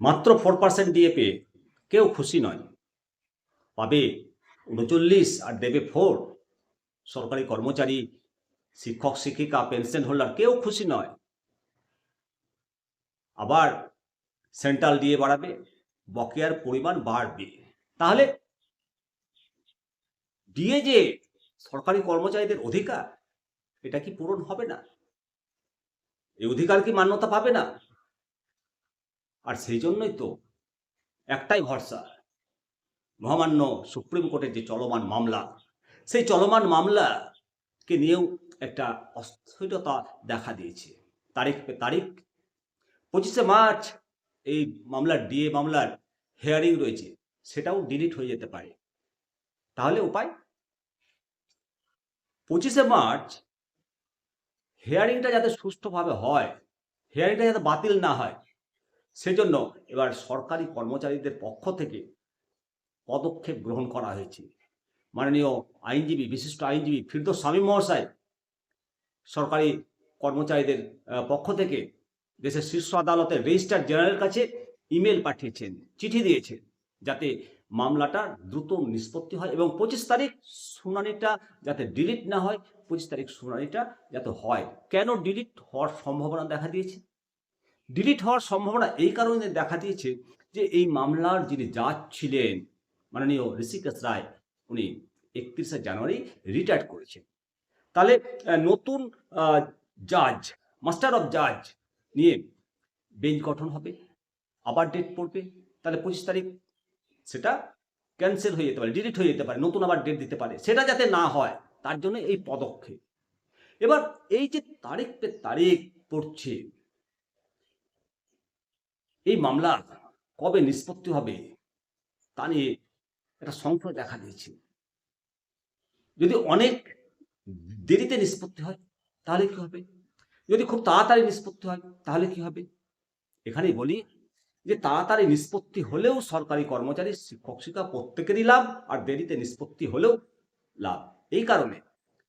মাত্র four percent দিয়ে পেয়ে কেউ খুশি নয়। পাবে উনচল্লিশ আর দেবে ফোর সরকারি কর্মচারী, শিক্ষক, শিক্ষিকা পেনশন হোল্ডার কেউ খুশি নয়। আবার সেন্ট্রাল দিয়ে বাড়াবে, বকেয়ার পরিমাণ বাড়বে। তাহলে দিয়ে যে সরকারি কর্মচারীদের অধিকার, এটা কি পূরণ হবে না? এই অধিকার কি মান্যতা পাবে না? আর সেই জন্যই তো একটাই ভরসা। মহামান্য সুপ্রিম কোর্টের যে চলমান মামলা, সেই চলমান মামলাকে নিয়েও একটা অস্থিরতা দেখা দিয়েছে। তারিখ পে তারিখ, পঁচিশে মার্চ এই মামলার ডিএ মামলার হেয়ারিং রয়েছে, সেটাও ডিলিট হয়ে যেতে পারে। তাহলে উপায়? পঁচিশে মার্চ হেয়ারিংটা যাতে সুষ্ঠুভাবে হয় হেয়ারিংটা যাতে বাতিল না হয় সেজন্য এবার সরকারি কর্মচারীদের পক্ষ থেকে পদক্ষেপ গ্রহণ করা হয়েছে। মাননীয় আইনজীবী, বিশিষ্ট আইনজীবী ফিরদোস স্বামী মহাশয় সরকারি কর্মচারীদের পক্ষ থেকে দেশের শীর্ষ আদালতের রেজিস্ট্রার জেনারেলের কাছে ইমেল পাঠিয়েছেন, চিঠি দিয়েছেন যাতে মামলাটা দ্রুত নিষ্পত্তি হয় এবং পঁচিশ তারিখ শুনানিটা যাতে ডিলিট না হয়, পঁচিশ তারিখ শুনানিটা যাতে হয়। কেন ডিলিট হওয়ার সম্ভাবনা দেখা দিয়েছে? ডিলিট হওয়ার সম্ভাবনা এই কারণে দেখা দিয়েছে যে এই মামলার যিনি জাজ ছিলেন মাননীয় ঋষিকেশ রায়, উনি একত্রিশে জানুয়ারি রিটায়ার করেছেন। তাহলে নতুন জাজ মাস্টার অফ জাজ নিয়ে বেঞ্চ গঠন হবে, আবার ডেট পড়বে, তাহলে পঁচিশ তারিখ সেটা ক্যান্সেল হয়ে যেতে পারে ডিলিট হয়ে যেতে পারে, নতুন আবার ডেট দিতে পারে, সেটা যাতে না হয়, তার জন্য এই পদক্ষেপ। এবার এই যে তারিখ পে তারিখ পড়ছে এই মামলা কবে নিষ্পত্তি হবে তা নিয়ে একটা সংশয় দেখা দিয়েছে। যদি অনেক দেরিতে নিষ্পত্তি হয়, তাহলে কি হবে? যদি খুব তাড়াতাড়ি নিষ্পত্তি হয়, তাহলে কি হবে? এখানেই বলি যে তাড়াতাড়ি নিষ্পত্তি হলেও সরকারি কর্মচারী, শিক্ষক শিক্ষা প্রত্যেকেরই লাভ, আর দেরিতে নিষ্পত্তি হলেও লাভ। এই কারণে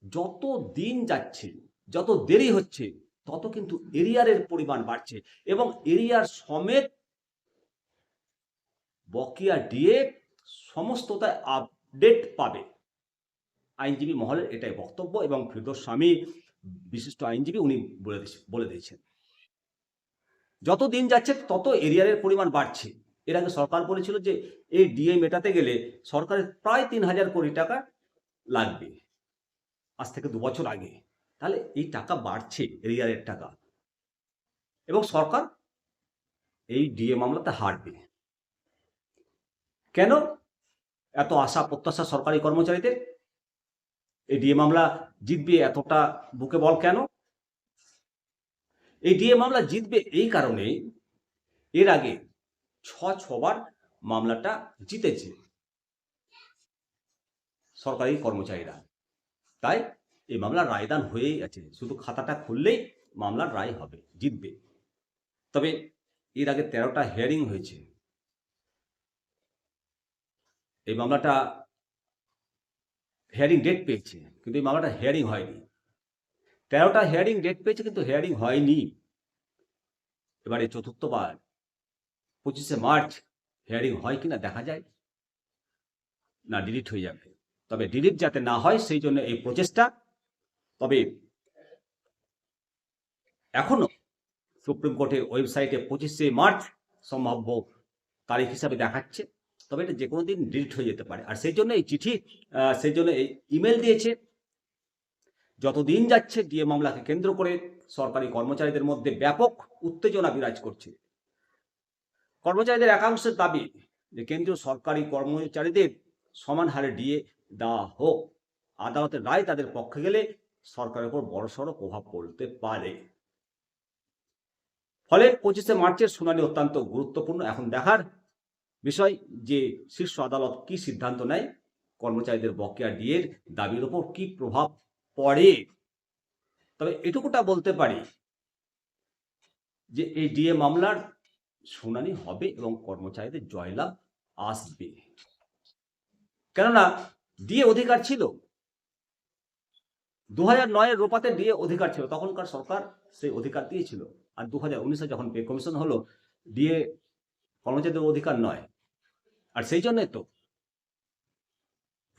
যত দিন যাচ্ছে, যত দেরি হচ্ছে তত কিন্তু এরিয়ারের পরিমাণ বাড়ছে এবং এরিয়ার সমেত বকেয়া ডিএ সমস্তটাই আপডেট পাবে। আইনজীবী মহলের এটাই বক্তব্য এবং স্বামী, বিশিষ্ট আইনজীবী উনি বলে বলে দিয়েছেন। যত দিন যাচ্ছে তত এরিয়ারের পরিমাণ বাড়ছে। এর আগে সরকার বলেছিল যে এই ডিএ মেটাতে গেলে সরকারের প্রায় তিন হাজার কোটি টাকা লাগবে। আজ থেকে দু বছর আগে। তাহলে এই টাকা বাড়ছে এরিয়ারের টাকা। এবং সরকার এই ডিএ মামলাতে হারবে। কেন? এত আশা, প্রত্যাশা সরকারি কর্মচারীদের? এই ডিএ মামলা জিতবে এতটা বুকে বল কেন? এই ডিএ মামলা জিতবে এই কারণে এর আগে ছ ছবার মামলাটা জিতেছে সরকারি কর্মচারীরা। তাই এই মামলার রায়দান হয়েই আছে। শুধু খাতাটা খুললেই মামলার রায় হবে, জিতবে। তবে এর আগে তেরোটা হিয়ারিং হয়েছে। এই মামলাটা হিয়ারিং ডেট পেয়েছে, কিন্তু এই মামলাটা হিয়ারিং হয়নি। তেরোটা হিয়ারিং ডেট পেয়েছে, কিন্তু হিয়ারিং হয়নি। এবারে চতুর্থবার, পঁচিশে মার্চ হিয়ারিং হয় কিনা দেখা যায়। না ডিলিট হয়ে যাবে। তবে ডিলিট যাতে না হয়, সেই জন্য এই প্রচেষ্টা তবে এখনও সুপ্রিম কোর্টের ওয়েবসাইটে পঁচিশে মার্চ সম্ভাব্য তারিখ হিসাবে দেখাচ্ছে। তবে এটা যে কোনো দিন ডিলিট হয়ে যেতে পারে। আর সেই জন্য এই চিঠি সেই জন্য এই ইমেল দিয়েছে। যতদিন যাচ্ছে ডিএ মামলাকে কেন্দ্র করে সরকারি কর্মচারীদের মধ্যে ব্যাপক উত্তেজনা বিরাজ করছে। কর্মচারীদের একাংশের দাবি যে কেন্দ্রীয় সরকারি কর্মচারীদের সমান হারে ডিএ দেওয়া হোক। আদালতের রায় তাদের পক্ষে গেলে সরকারের উপর বড় বড়সড় প্রভাব পড়তে পারে। ফলে পঁচিশে মার্চের শুনানি অত্যন্ত গুরুত্বপূর্ণ। এখন দেখার বিষয় যে শীর্ষ আদালত কি সিদ্ধান্ত নেয়, কর্মচারীদের বকেয়া ডিএর দাবির ওপর কি প্রভাব পড়ে? তবে এটুকুটা বলতে পারি যে এই ডিএ মামলার শুনানি হবে এবং কর্মচারীদের জয়লাভ আসবে। কেননা, ডিএ অধিকার ছিল। দু হাজার নয়ের রোপাতে ডিএ অধিকার ছিল। তখনকার সরকার সেই অধিকার দিয়েছিল আর দু হাজার উনিশে যখন পে কমিশন হলো ডিএ কর্মচারীদের অধিকার নয়। আর সেই জন্যই তো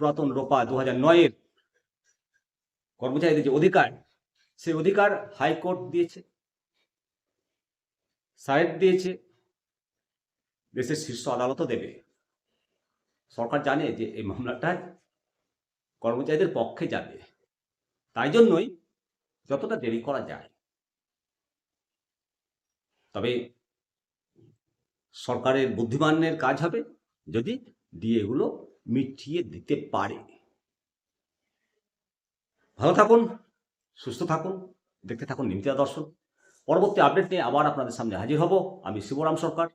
পুরাতন রোপা দু হাজার নয়ের কর্মচারীদের যে অধিকার, সেই অধিকার হাইকোর্ট দিয়েছে সাহেব দিয়েছে, দেশের শীর্ষ আদালতও দেবে। সরকার জানে যে এই মামলাটা কর্মচারীদের পক্ষে যাবে। তাই জন্যই যতটা দেরি করা যায়। তবে সরকারের বুদ্ধিমানের কাজ হবে যদি দিয়ে এগুলো মিটিয়ে দিতে পারে। ভালো থাকুন, সুস্থ থাকুন, দেখতে থাকুন নিমিতা দর্শন। পরবর্তী আপডেট নিয়ে আবার আপনাদের সামনে হাজির হব। আমি শিবরাম সরকার।